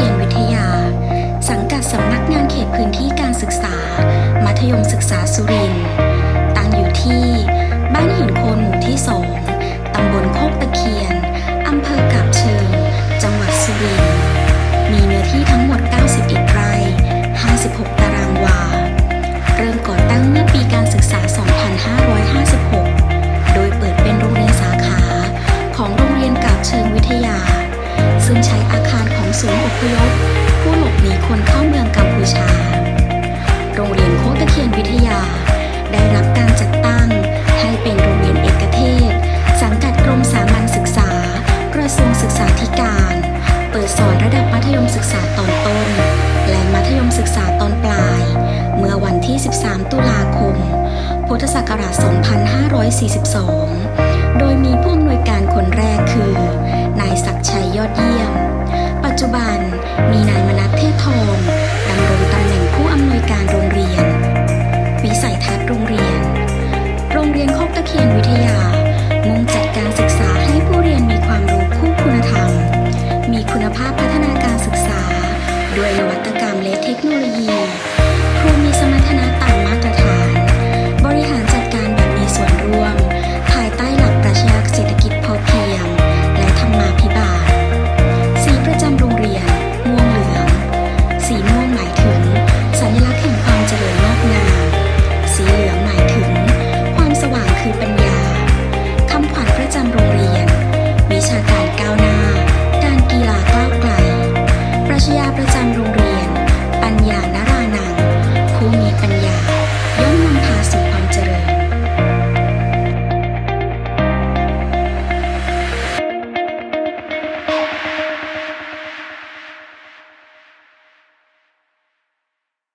ขียนวิทยา สังกัดสำนักงานเขตพื้นที่การศึกษา มัธยมศึกษาสุรินตั้งอยู่ที่บ้านหินโคนหมู่ที่สองตำบลโคกตะเคียนอำเภอกับเชิง จังหวัดสุรินมีเนื้อที่ทั้งหมด 91 ไร่ 56 ตารางวา เริ่มก่อตั้งเมื่อปีการศึกษา 2556 โดยเปิดเป็นโรงเรียนสาขาของโรงเรียนกับเชิงวิทยา ซึ่งใช้อาคารของศูนย์อพยพ ผู้หลบหนีคนเข้าเมืองกัมพูชา โรงเรียนโคตะเคียนวิทยา ได้รับการจัดตั้งให้เป็นโรงเรียนเอกเทศ สังกัดกรมสามัญศึกษากระทรวงศึกษาธิการ เปิดสอนระดับมัธยมศึกษาตอนต้น และมัธยมศึกษาตอนปลาย เมื่อวันที่ 13 ตุลาคม พุทธศักราช 2542 โดยมีผู้อำนวยการคนแร